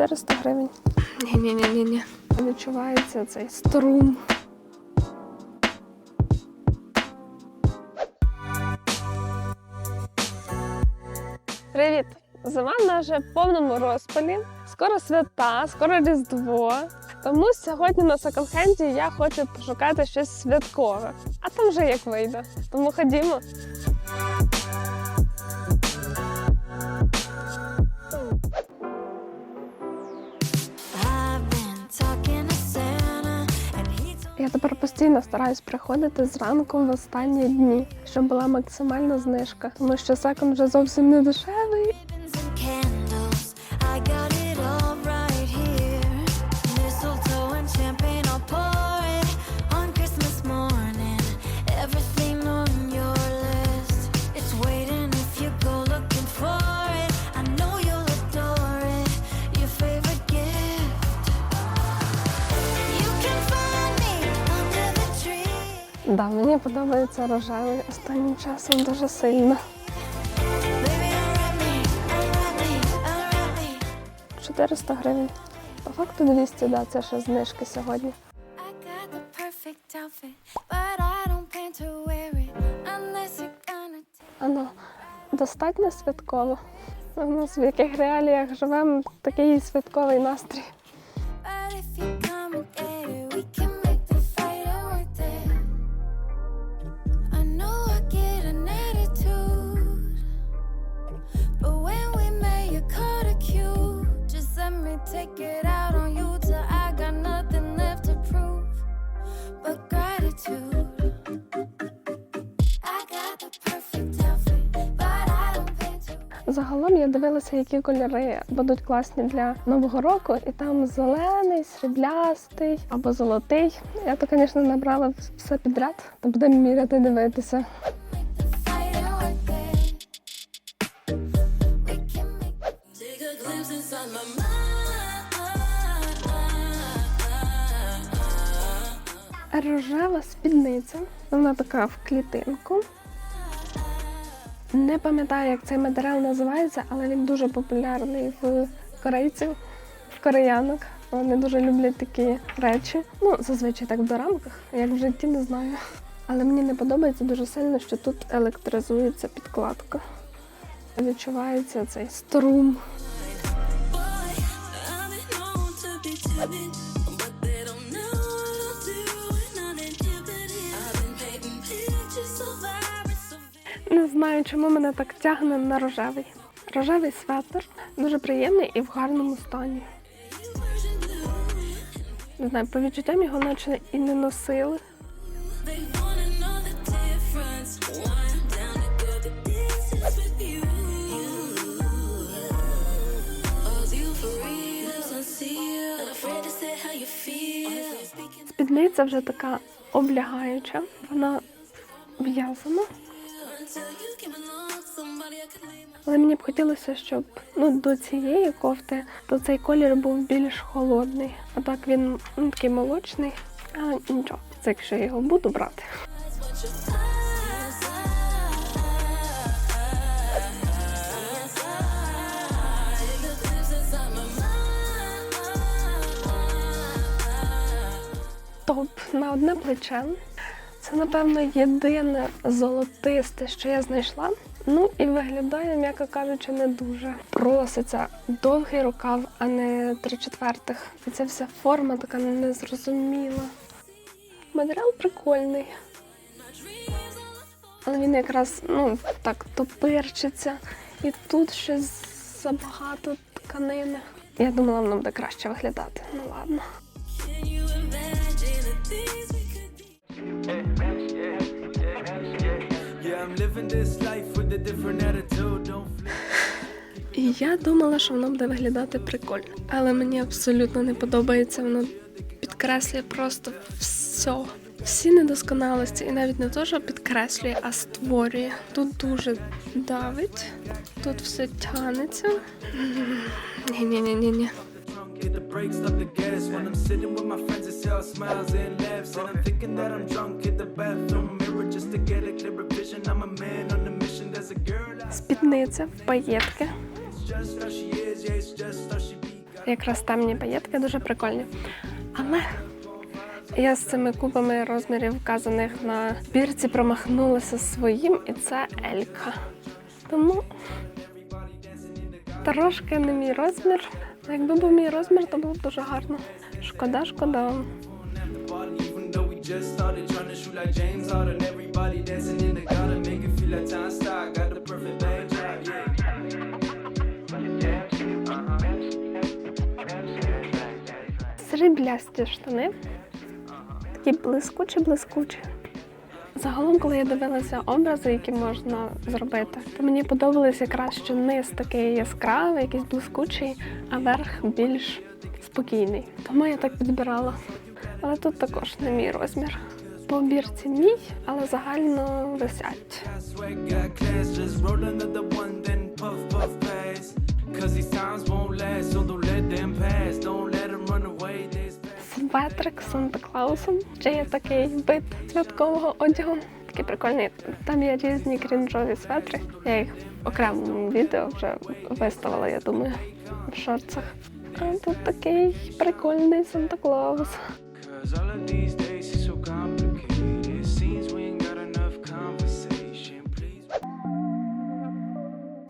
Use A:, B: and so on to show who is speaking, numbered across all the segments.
A: 400 гривень.
B: Ні-ні-ні-ні.
A: Відчувається цей струм. Привіт! Зима в вже в повному розпалі. Скоро свята, скоро Різдво. Тому сьогодні на секонд-хенді я хочу пошукати щось святкове. А там вже як вийде. Тому ходімо. Я тепер постійно стараюсь приходити зранку в останні дні, щоб була максимальна знижка, тому що секонд вже зовсім не дешевий. Мені подобається рожевий останнім часом дуже сильно.
C: Me.
A: 400 гривень. По факту 200, да, це ще знижки сьогодні. Ано достатньо святково. У нас в яких реаліях живемо, такий святковий настрій.
C: Take it out on you till I got nothing left to prove but gratitude.
A: Загалом я дивилася, які кольори будуть класні для нового року, і там зелений, сріблястий або золотий. Я то, звісно, набрала все підряд, то будемо міряти дивитися. Рожева спідниця. Вона така в клітинку. Не пам'ятаю, як цей матеріал називається, але він дуже популярний в корейців, в кореянок. Вони дуже люблять такі речі. Ну, зазвичай так в дорамках, як в житті не знаю. Але мені не подобається дуже сильно, що тут електризується підкладка. Відчувається цей струм. Знаю, чому мене так тягне на рожевий. Рожевий светр дуже приємний і в гарному стані. Не знаю, по відчуттям його наче і не носили. Спідниця вже така облягаюча, вона в'язана. Але мені б хотілося, щоб ну, до цієї кофти то цей колір був більш холодний. А так він ну, такий молочний. А нічого, це якщо я його буду брати. Топ на одне плече. Це, напевно, єдине золотисте, що я знайшла. Ну і виглядає, м'яко кажучи, не дуже. Проситься довгий рукав, а не три четвертих. І ця вся форма така незрозуміла. Матеріал прикольний. Але він якраз ну так топирчиться. І тут щось забагато тканини. Я думала, воно буде краще виглядати. Ну ладно. І я думала, що воно буде виглядати прикольно. Але мені абсолютно не подобається. Воно підкреслює просто все. Всі недосконалості, і навіть не то, що підкреслює, а створює. Тут дуже давить, тут все тянеться. Ні-ні-ні-ні.
D: Trunk,
A: Спідниця в паєтки. Якраз темні паєтки, дуже прикольні. Але я з цими кубами розмірів вказаних на бірці промахнулася своїм, і це Елька. Тому трошки не мій розмір. Якби був мій розмір, то було б дуже гарно. Шкода, шкода.
D: Just started trying to shoot like James Harden. Everybody dancing in the garden, make it feel like time stop. Got the perfect backdrop, yeah.
A: Сріблясті штани. Такі блискучі, блискучі. Загалом, коли я дивилася образи, які можна зробити, то мені подобалось якраз, що низ такий яскравий, якийсь блискучий, а верх більш спокійний. Тому я так підбирала. Але тут також не мій розмір. По обірці мій, але загально висять. Светрик з Санта Клаусом. Ще є такий вид святкового одягу. Такий прикольний. Там є різні крінжові светри. Я їх в окремому відео вже виставила, я думаю, в шорцах. А тут такий прикольний Санта Клаус.
D: Cause all of these days is so complicated. It seems we ain't got enough conversation. Please.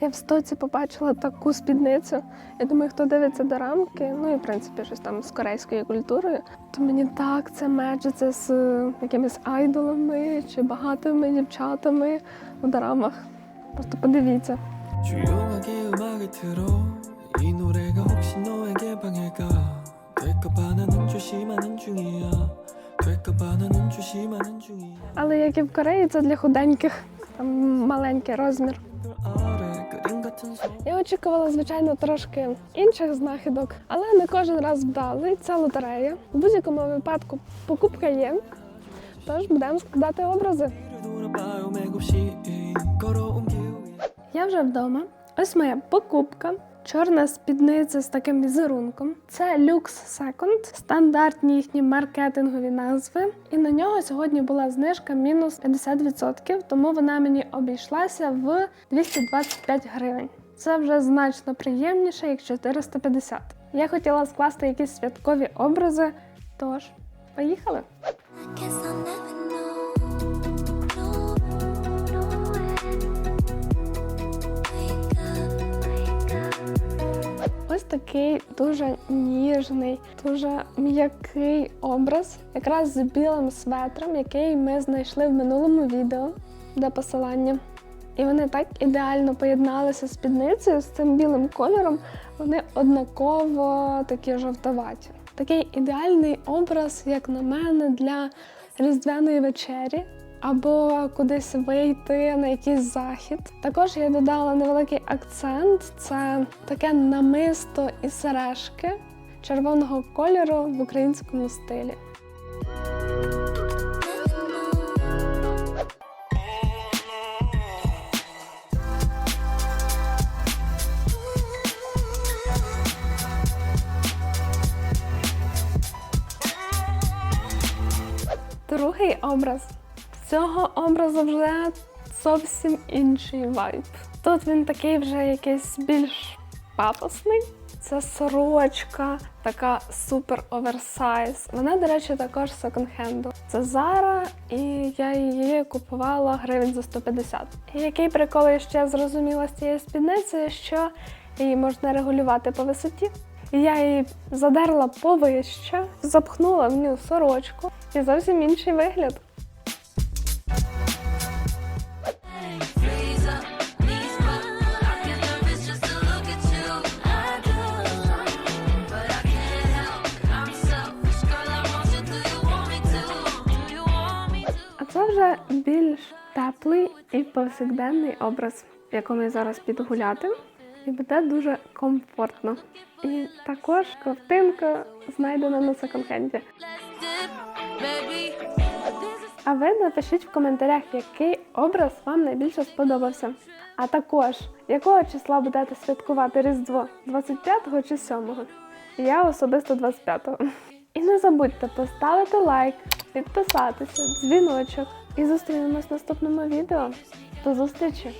A: Я в стоці побачила таку спідницю. Я думаю, хто дивиться до рамки, ну і в принципі щось там з корейською культурою, то мені так це меджиться з е, якимись айдолами чи багатими дівчатами в дорамах. Просто подивіться.
B: 조용하게 음악을 틀어 이 노래가 혹시 너에게 방해가
A: але як і в Кореї, це для худеньких, там маленький розмір. Я очікувала, звичайно, трошки інших знахідок, але не кожен раз вдали. Це лотерея. В будь-якому випадку покупка є, тож будемо складати образи. Я вже вдома. Ось моя покупка. Чорна спідниця з таким візерунком. Це Lux Second, стандартні їхні маркетингові назви. І на нього сьогодні була знижка мінус 50%, тому вона мені обійшлася в 225 гривень. Це вже значно приємніше, як 450. Я хотіла скласти якісь святкові образи, тож поїхали. Ось такий дуже ніжний, дуже м'який образ, якраз з білим светром, який ми знайшли в минулому відео, де посилання. І вони так ідеально поєдналися спідницею, з цим білим кольором. Вони однаково такі жовтоваті. Такий ідеальний образ, як на мене, для різдвяної вечері або кудись вийти на якийсь захід. Також я додала невеликий акцент: це таке намисто і сережки червоного кольору в українському стилі. Другий образ. Цього образу вже зовсім інший вайб. Тут він такий вже якийсь більш пафосний. Це сорочка, така супер оверсайз. Вона, до речі, також секонд-хенду. Це Zara, і я її купувала гривень за 150. І який прикол я ще зрозуміла з цією спідницею, що її можна регулювати по висоті. Я її задерла повище, запхнула в нього сорочку і зовсім інший вигляд. Більш теплий і повсякденний образ, в якому я зараз піду гуляти. І буде дуже комфортно. І також ковтинка знайдена на секонд-хенді. А ви напишіть в коментарях, який образ вам найбільше сподобався. А також, якого числа будете святкувати Різдво 25-го чи 7-го? Я особисто 25-го. І не забудьте поставити лайк, підписатися, дзвіночок. І зустрінемось в наступному відео. До зустрічі!